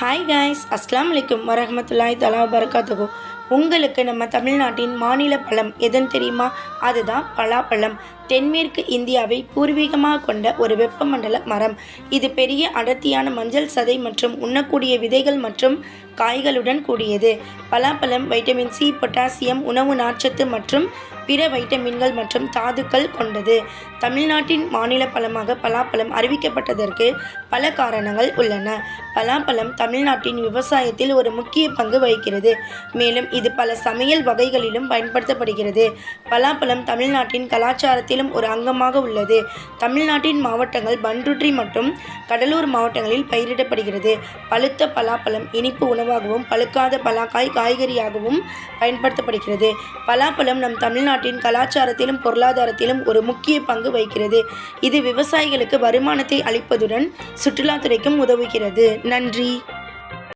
Hi guys அஸ்லாம் வலைக்கும் வரமத்துல்லாய் தலா வரகாத்துகோ உங்களுக்கு நம்ம தமிழ்நாட்டின் மாநில பழம் எதுன்னு தெரியுமா? அதுதான் பலாப்பழம். தென்மேற்கு இந்தியாவை பூர்வீகமாக கொண்ட ஒரு வெப்பமண்டல மரம். இது பெரிய அடர்த்தியான மஞ்சள் சதை மற்றும் உண்ணக்கூடிய விதைகள் மற்றும் காய்களுடன் கூடியது. பலாப்பழம் வைட்டமின் சி பொட்டாசியம் உணவு நார்ச்சத்து மற்றும் பிற வைட்டமின்கள் மற்றும் தாதுக்கள் கொண்டது. தமிழ்நாட்டின் மாநில பழமாக பலாப்பழம் அறிவிக்கப்பட்டதற்கு பல காரணங்கள் உள்ளன. பலாப்பழம் தமிழ்நாட்டின் விவசாயத்தில் ஒரு முக்கிய பங்கு வகிக்கிறது. மேலும் இது பல சமையல் வகைகளிலும் பயன்படுத்தப்படுகிறது. பலாப்பழம் தமிழ்நாட்டின் கலாச்சாரத்திலும் ஒரு அங்கமாக உள்ளது. தமிழ்நாட்டின் மாவட்டங்கள் பன்ருட்டி மற்றும் கடலூர் மாவட்டங்களில் பயிரிடப்படுகிறது. பழுத்த பலாப்பழம் இனிப்பு உணவாகவும் பழுக்காத பலாக்காய் காய்கறியாகவும் பயன்படுத்தப்படுகிறது. பலாப்பழம் நம் தமிழ்நாட்டின் கலாச்சாரத்திலும் பொருளாதாரத்திலும் ஒரு முக்கிய பங்கு வகிக்கிறது. இது விவசாயிகளுக்கு வருமானத்தை அளிப்பதுடன் சுற்றுலாத்துறைக்கும் உதவுகிறது. நன்றி.